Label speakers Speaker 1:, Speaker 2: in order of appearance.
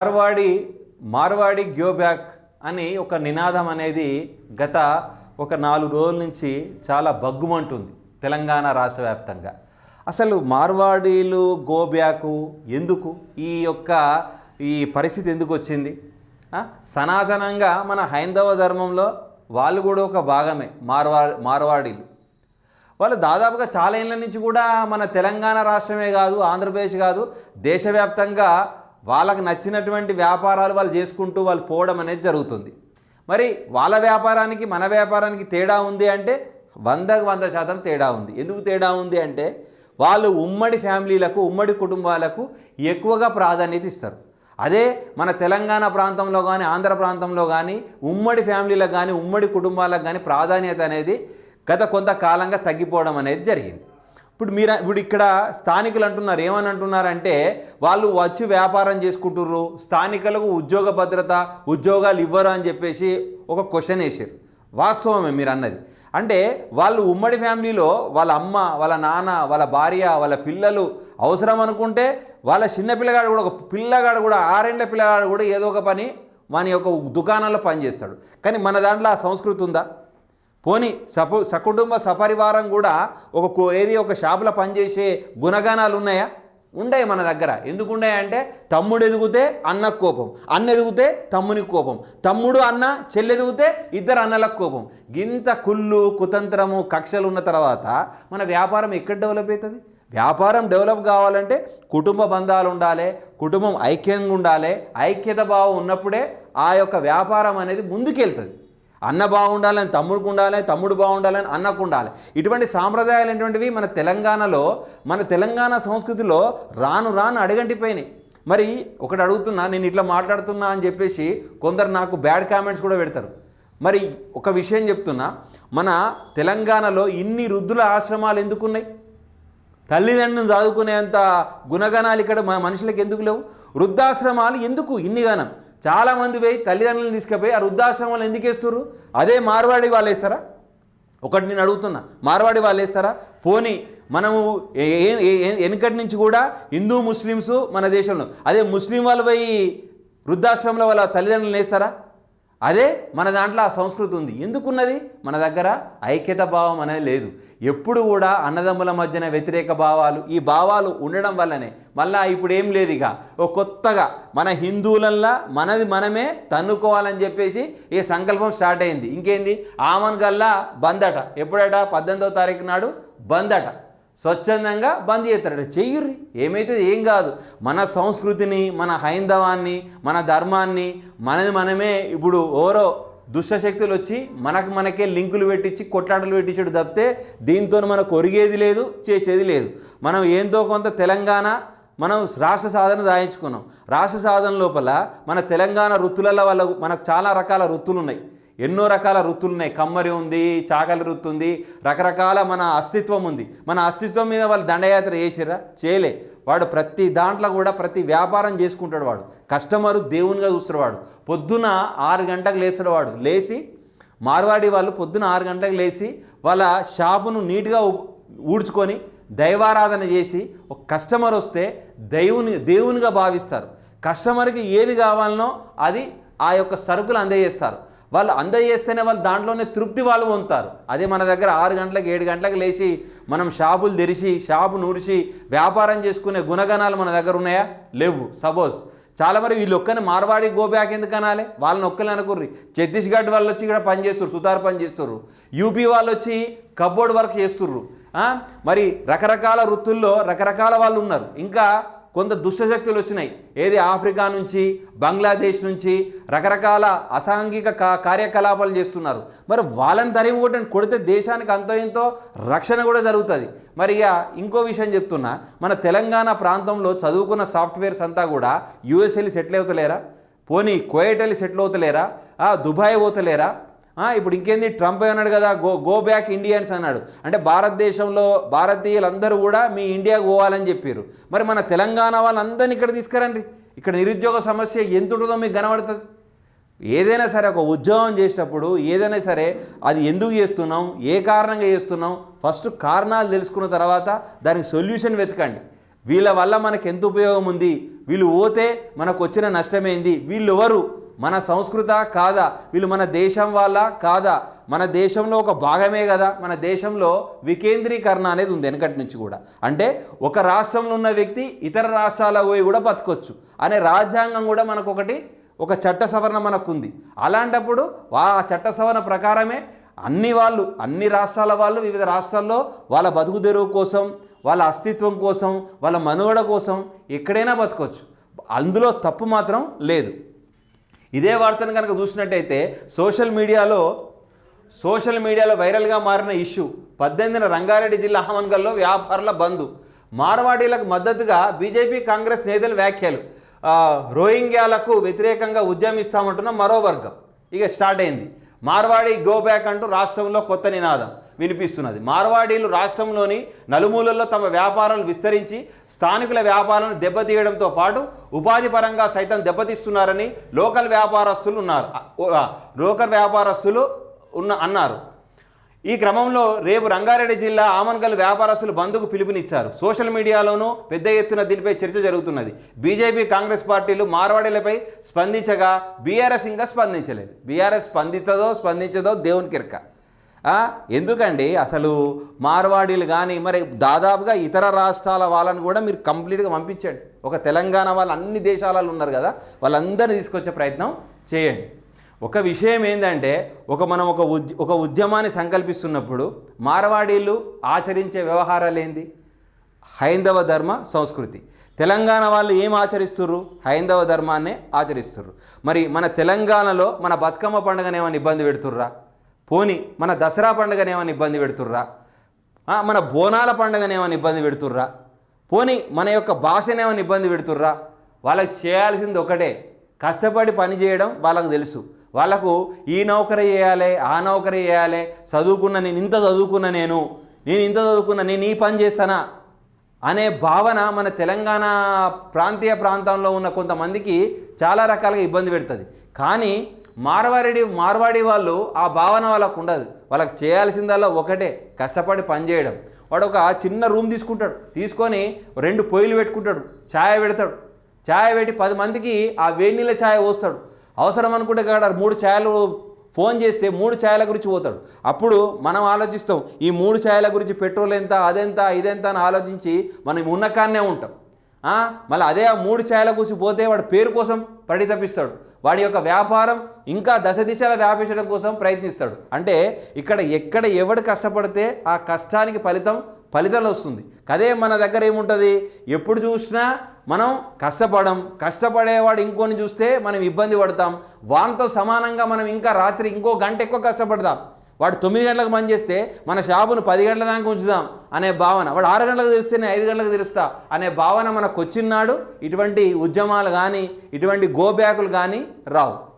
Speaker 1: మార్వాడి మార్వాడి గ్యోబ్యాక్ అని ఒక నినాదం అనేది గత ఒక నాలుగు రోజుల నుంచి చాలా బగ్గుమంటుంది తెలంగాణ రాష్ట్ర వ్యాప్తంగా. అసలు మార్వాడీలు గోబ్యాకు ఎందుకు? ఈ యొక్క ఈ పరిస్థితి ఎందుకు వచ్చింది? సనాతనంగా మన హైందవ ధర్మంలో వాళ్ళు కూడా ఒక భాగమే మార్వా మార్వాడీలు. వాళ్ళు దాదాపుగా చాలా ఏళ్ళ నుంచి కూడా మన తెలంగాణ రాష్ట్రమే కాదు ఆంధ్రప్రదేశ్ కాదు దేశవ్యాప్తంగా వాళ్ళకి నచ్చినటువంటి వ్యాపారాలు వాళ్ళు చేసుకుంటూ వాళ్ళు పోవడం అనేది జరుగుతుంది. మరి వాళ్ళ వ్యాపారానికి మన వ్యాపారానికి తేడా ఉంది అంటే వందకు వంద శాతం తేడా ఉంది. ఎందుకు తేడా ఉంది అంటే వాళ్ళు ఉమ్మడి ఫ్యామిలీలకు ఉమ్మడి కుటుంబాలకు ఎక్కువగా ప్రాధాన్యత ఇస్తారు. అదే మన తెలంగాణ ప్రాంతంలో కానీ ఆంధ్ర ప్రాంతంలో కానీ ఉమ్మడి ఫ్యామిలీలకు కానీ ఉమ్మడి కుటుంబాలకు కానీ ప్రాధాన్యత అనేది గత కొంతకాలంగా తగ్గిపోవడం అనేది జరిగింది. ఇప్పుడు మీరు ఇప్పుడు ఇక్కడ స్థానికులు అంటున్నారు ఏమని అంటున్నారంటే వాళ్ళు వచ్చి వ్యాపారం చేసుకుంటుర్రు స్థానికులకు ఉద్యోగ భద్రత ఉద్యోగాలు ఇవ్వరు అని చెప్పేసి ఒక క్వశ్చన్ వేసారు వాస్తవమే మీరు అన్నది. అంటే వాళ్ళు ఉమ్మడి ఫ్యామిలీలో వాళ్ళ అమ్మ వాళ్ళ నాన్న వాళ్ళ భార్య వాళ్ళ పిల్లలు అవసరం అనుకుంటే వాళ్ళ చిన్న పిల్లగాడు కూడా ఒక పిల్లగాడు కూడా ఆరేండ్ల పిల్లగాడు కూడా ఏదో ఒక పని మన యొక్క దుకాణంలో పనిచేస్తాడు. కానీ మన దాంట్లో ఆ సంస్కృతి ఉందా? పోని సపు సకుటుంబ సపరివారం కూడా ఒక ఏది ఒక షాపులో పనిచేసే గుణగానాలు ఉన్నాయా? ఉండయి మన దగ్గర. ఎందుకు ఉన్నాయంటే తమ్ముడు ఎదిగితే అన్న కోపం అన్న ఎదిగితే తమ్మునికి కోపం తమ్ముడు అన్న చెల్లెదిగితే ఇద్దరు అన్నలకు కోపం. గింత కుళ్ళు కుతంత్రము కక్షలు ఉన్న తర్వాత మన వ్యాపారం ఎక్కడ డెవలప్ అవుతుంది? వ్యాపారం డెవలప్ కావాలంటే కుటుంబ బంధాలు ఉండాలి కుటుంబం ఐక్యంగా ఉండాలి ఐక్యత భావం ఉన్నప్పుడే ఆ యొక్క వ్యాపారం అనేది ముందుకెళ్తుంది. అన్న బాగుండాలని తమ్ముడికి ఉండాలి తమ్ముడు బాగుండాలని అన్నకు ఉండాలి. ఇటువంటి సాంప్రదాయాలు ఏంటువంటివి మన తెలంగాణలో మన తెలంగాణ సంస్కృతిలో రాను రాను అడగంటిపోయినాయి. మరి ఒకటి అడుగుతున్నా నేను ఇట్లా మాట్లాడుతున్నా అని చెప్పేసి కొందరు నాకు బ్యాడ్ కామెంట్స్ కూడా పెడతారు. మరి ఒక విషయం చెప్తున్నా మన తెలంగాణలో ఇన్ని వృద్ధుల ఆశ్రమాలు ఎందుకున్నాయి? తల్లిదండ్రులను చదువుకునేంత గుణగణాలు ఇక్కడ మన మనుషులకు ఎందుకు లేవు? వృద్ధాశ్రమాలు ఎందుకు ఇన్ని గణం? చాలామంది పోయి తల్లిదండ్రులను తీసుకుపోయి ఆ వృద్ధాశ్రమాలు ఎందుకు వేస్తుర్రు? అదే మార్వాడి వాళ్ళు వేస్తారా? ఒకటి నేను అడుగుతున్నా. మార్వాడి వాళ్ళు వేస్తారా? పోనీ మనము వెనుకటి నుంచి కూడా హిందూ ముస్లిమ్స్ మన దేశంలో. అదే ముస్లిం వాళ్ళు పోయి వృద్ధాశ్రమంలో వాళ్ళ తల్లిదండ్రులను వేస్తారా? అదే మన దాంట్లో ఆ సంస్కృతి ఉంది. ఎందుకున్నది? మన దగ్గర ఐక్యత భావం అనేది లేదు. ఎప్పుడు కూడా అన్నదమ్ముల మధ్యన వ్యతిరేక భావాలు ఈ భావాలు ఉండడం వల్లనే. మళ్ళా ఇప్పుడు ఏం లేదు ఇక. ఓ కొత్తగా మన హిందువులల్లా మనది మనమే తన్నుకోవాలని చెప్పేసి ఈ సంకల్పం స్టార్ట్ అయింది. ఇంకేంది? ఆమన్ గల్లా బందట. ఎప్పుడట? పద్దెనిమిదవ తారీఖు నాడు బందట. స్వచ్ఛందంగా బంద్ చేస్తాడు. చెయ్యుర్రి ఏమైతే ఏం కాదు. మన సంస్కృతిని మన హైందవాన్ని మన ధర్మాన్ని మనది మనమే. ఇప్పుడు ఓరో దుష్టశక్తులు వచ్చి మనకు మనకే లింకులు పెట్టించి కొట్లాటలు పెట్టించడు తప్పితే దీంతో మనకు ఒరిగేది లేదు చేసేది లేదు. మనం ఏంతో కొంత తెలంగాణ మనం రాష్ట్ర సాధన దాయించుకున్నాం. రాష్ట్ర సాధన లోపల మన తెలంగాణ వృత్తులలో వాళ్ళ మనకు చాలా రకాల వృత్తులు ఉన్నాయి. ఎన్నో రకాల వృత్తులు ఉన్నాయి. కమ్మరి ఉంది చాకలి వృత్తి ఉంది. రకరకాల మన అస్తిత్వం ఉంది. మన అస్తిత్వం మీద వాళ్ళు దండయాత్ర చేసిరా చేయలే. వాడు ప్రతి దాంట్లో కూడా ప్రతి వ్యాపారం చేసుకుంటాడు వాడు. కస్టమరు దేవునిగా చూస్తాడు వాడు. పొద్దున ఆరు గంటలకు లేస్తాడు వాడు. లేచి మార్వాడి వాళ్ళు పొద్దున ఆరు గంటలకు లేచి వాళ్ళ షాపును నీట్గా ఊడ్చుకొని దైవారాధన చేసి ఒక కస్టమర్ వస్తే దేవుని దేవునిగా భావిస్తారు. కస్టమర్కి ఏది కావాలనో అది ఆ యొక్క సరుకులు అందజేస్తారు. వాళ్ళు అందజేస్తేనే వాళ్ళు దాంట్లోనే తృప్తి వాళ్ళు పొందుతారు. అదే మన దగ్గర ఆరు గంటలకు ఏడు గంటలకు లేచి మనం షాపులు తెరిచి షాపు నూరిచి వ్యాపారం చేసుకునే గుణగణాలు మన దగ్గర ఉన్నాయా? లేవు. సపోజ్ చాలా మరి వీళ్ళు ఒక్కని మార్వాడి గోబ్యాక్ ఎందుకు అనాలి? వాళ్ళని ఒక్కని అనుకుర్రి. ఛత్తీస్గఢ్ వాళ్ళు వచ్చి ఇక్కడ పని చేస్తారు సుతార్ పని చేస్తారు యూపీ వాళ్ళు వచ్చి కబోర్డ్ వర్క్ చేస్తుర్రు. మరి రకరకాల వృత్తుల్లో రకరకాల వాళ్ళు ఉన్నారు. ఇంకా కొంత దుష్టశక్తులు వచ్చినాయి. ఏది ఆఫ్రికా నుంచి బంగ్లాదేశ్ నుంచి రకరకాల అసాంఘిక కా కార్యకలాపాలు చేస్తున్నారు. మరి వాళ్ళని తరిమి కొట్టని కొడితే దేశానికి అంతో ఎంతో రక్షణ కూడా జరుగుతుంది. మరి ఇక ఇంకో విషయం చెప్తున్నా మన తెలంగాణ ప్రాంతంలో చదువుకున్న సాఫ్ట్వేర్స్ అంతా కూడా యూఎస్ఎల్ సెటిల్ అవుతలేరా? పోనీ కోయటల్లి సెటిల్ అవుతలేరా? దుబాయ్ పోతలేరా? ఇప్పుడు ఇంకేంది? ట్రంప్ అన్నాడు కదా గో గో బ్యాక్ ఇండియన్స్ అన్నాడు. అంటే భారతదేశంలో భారతీయులందరూ కూడా మీ ఇండియాకు పోవాలని చెప్పారు మరి మన తెలంగాణ వాళ్ళందరినీ ఇక్కడ తీసుకురండి. ఇక్కడ నిరుద్యోగ సమస్య ఎంత ఉంటుందో మీకు కనబడుతుంది. ఏదైనా సరే ఒక ఉద్యోగం చేసేటప్పుడు ఏదైనా సరే అది ఎందుకు చేస్తున్నాం? ఏ కారణంగా చేస్తున్నాం? ఫస్ట్ కారణాలు తెలుసుకున్న తర్వాత దానికి సొల్యూషన్ వెతకండి. వీళ్ళ వల్ల మనకు ఎంత ఉపయోగం ఉంది? వీళ్ళు పోతే మనకు వచ్చిన నష్టమేంది వీళ్ళు ఎవరు? మన సంస్కృత కాదా? వీళ్ళు మన దేశం వాళ్ళ కాదా? మన దేశంలో ఒక భాగమే కదా? మన దేశంలో వికేంద్రీకరణ అనేది ఉంది వెనకటి నుంచి కూడా. అంటే ఒక రాష్ట్రంలో ఉన్న వ్యక్తి ఇతర రాష్ట్రాలకు పోయి కూడా బతకొచ్చు. అనే రాజ్యాంగం కూడా మనకు ఒకటి ఒక చట్ట సవరణ మనకు ఉంది అలాంటప్పుడు ఆ చట్ట సవరణ ప్రకారమే అన్ని వాళ్ళు అన్ని రాష్ట్రాల వాళ్ళు వివిధ రాష్ట్రాల్లో వాళ్ళ బతుకు తెరువు కోసం వాళ్ళ అస్తిత్వం కోసం వాళ్ళ మనుగడ కోసం ఎక్కడైనా బతకొచ్చు. అందులో తప్పు మాత్రం లేదు. ఇదే వార్తను కనుక చూసినట్టయితే సోషల్ మీడియాలో సోషల్ మీడియాలో వైరల్గా మారిన ఇష్యూ పద్దెనిమిదిన రంగారెడ్డి జిల్లా హమన్గల్లో వ్యాపారుల బంధు మార్వాడీలకు మద్దతుగా బీజేపీ కాంగ్రెస్ నేతల వ్యాఖ్యలు. రోహింగ్యాలకు వ్యతిరేకంగా ఉద్యమిస్తామంటున్న మరో వర్గం. ఇక స్టార్ట్ అయింది. మార్వాడి గో బ్యాక్ అంటూ రాష్ట్రంలో కొత్త నినాదం. వినిపిస్తున్నది. మార్వాడీలు రాష్ట్రంలోని నలుమూలల్లో తమ వ్యాపారాలు విస్తరించి స్థానికుల వ్యాపారాలను దెబ్బతీయడంతో పాటు ఉపాధి పరంగా సైతం దెబ్బతీస్తున్నారని లోకల్ వ్యాపారస్తులు ఉన్నారు. లోకల్ వ్యాపారస్తులు ఉన్న అన్నారు. ఈ క్రమంలో రేపు రంగారెడ్డి జిల్లా ఆమన్గల్ వ్యాపారస్తులు బంద్కు పిలుపునిచ్చారు. సోషల్ మీడియాలోనూ పెద్ద ఎత్తున దీనిపై చర్చ జరుగుతున్నది. బీజేపీ కాంగ్రెస్ పార్టీలు మార్వాడీలపై స్పందించగా బీఆర్ఎస్ ఇంకా స్పందించలేదు. బీఆర్ఎస్ స్పందించదో స్పందించదో దేవుని కిరక. ఎందుకండి? అసలు మార్వాడీలు కానీ మరి దాదాపుగా ఇతర రాష్ట్రాల వాళ్ళని కూడా మీరు కంప్లీట్గా పంపించండి. ఒక తెలంగాణ వాళ్ళు అన్ని దేశాలలో ఉన్నారు కదా వాళ్ళందరినీ తీసుకొచ్చే ప్రయత్నం చేయండి. ఒక విషయం ఏంటంటే ఒక మనం ఒక ఉద్య ఒక ఉద్యమాన్ని సంకల్పిస్తున్నప్పుడు మార్వాడీలు ఆచరించే వ్యవహారాలు ఏంది? హైందవ ధర్మ సంస్కృతి. తెలంగాణ వాళ్ళు ఏం ఆచరిస్తుర్రు? హైందవ ధర్మాన్నే ఆచరిస్తుర్రు. మరి మన తెలంగాణలో మన బతుకమ్మ పండుగను ఏమైనా ఇబ్బంది పెడుతుర్రా? పోని మన దసరా పండుగనేమని ఇబ్బంది పెడుతుర్రా? మన బోనాల పండుగనేమని ఏమైనా ఇబ్బంది పెడుతుర్రా? పోని మన యొక్క భాషనేమని ఏమైనా ఇబ్బంది పెడుతుర్రా? వాళ్ళకి చేయాల్సింది ఒకటే కష్టపడి పని చేయడం వాళ్ళకు తెలుసు. వాళ్ళకు ఈ నౌకరీ చేయాలి ఆ నౌకరీ చేయాలి చదువుకున్న నేను ఇంత చదువుకున్న నేను నేను ఇంత చదువుకున్న నేను ఈ పని చేస్తానా? అనే భావన మన తెలంగాణ ప్రాంతీయ ప్రాంతంలో ఉన్న కొంతమందికి చాలా రకాలుగా ఇబ్బంది పెడుతుంది. కానీ మార్వాడి మార్వాడి వాళ్ళు ఆ భావన వాళ్ళకు ఉండదు. వాళ్ళకి చేయాల్సిందల్లా ఒకటే కష్టపడి పని చేయడం. వాడు ఒక చిన్న రూమ్ తీసుకుంటాడు. తీసుకొని రెండు పొయ్యిలు పెట్టుకుంటాడు. ఛాయ పెడతాడు. ఛాయ పెట్టి పది మందికి ఆ వేడి నీళ్ళ పోస్తాడు. అవసరం అనుకుంటే కాడ మూడు ఛాయలు ఫోన్ చేస్తే మూడు ఛాయల గురించి పోతాడు. అప్పుడు మనం ఆలోచిస్తాం ఈ మూడు ఛాయల గురించి పెట్రోల్ ఎంత అదెంత ఇదెంత అని ఆలోచించి మనం ఉన్నకాన్నే ఉంటాం. మళ్ళీ అదే ఆ మూడు ఛాయల గురించి పోతే వాడు పేరు కోసం పడి తప్పిస్తాడు వాడి యొక్క వ్యాపారం ఇంకా దశ దిశలా వ్యాపించడం కోసం ప్రయత్నిస్తాడు. అంటే ఇక్కడ ఎక్కడ ఎవడు కష్టపడితే ఆ కష్టానికి ఫలితం ఫలితాలు వస్తుంది. అదే మన దగ్గర ఏముంటుంది? ఎప్పుడు చూసినా మనం కష్టపడం కష్టపడేవాడు ఇంకోని చూస్తే మనం ఇబ్బంది పడతాం. వానితో సమానంగా మనం ఇంకా రాత్రి ఇంకో గంట ఎక్కువ కష్టపడతాం. వాడు తొమ్మిది గంటలకు పని చేస్తే మన షాపును పది గంటల దాకా ఉంచుదాం అనే భావన. వాడు ఆరు గంటలకు తెరిస్తే నేను ఐదు గంటలకు తెరుస్తా అనే భావన మనకు వచ్చినాడు ఇటువంటి ఉద్యమాలు కానీ ఇటువంటి గోబ్యాకులు కానీ రావు.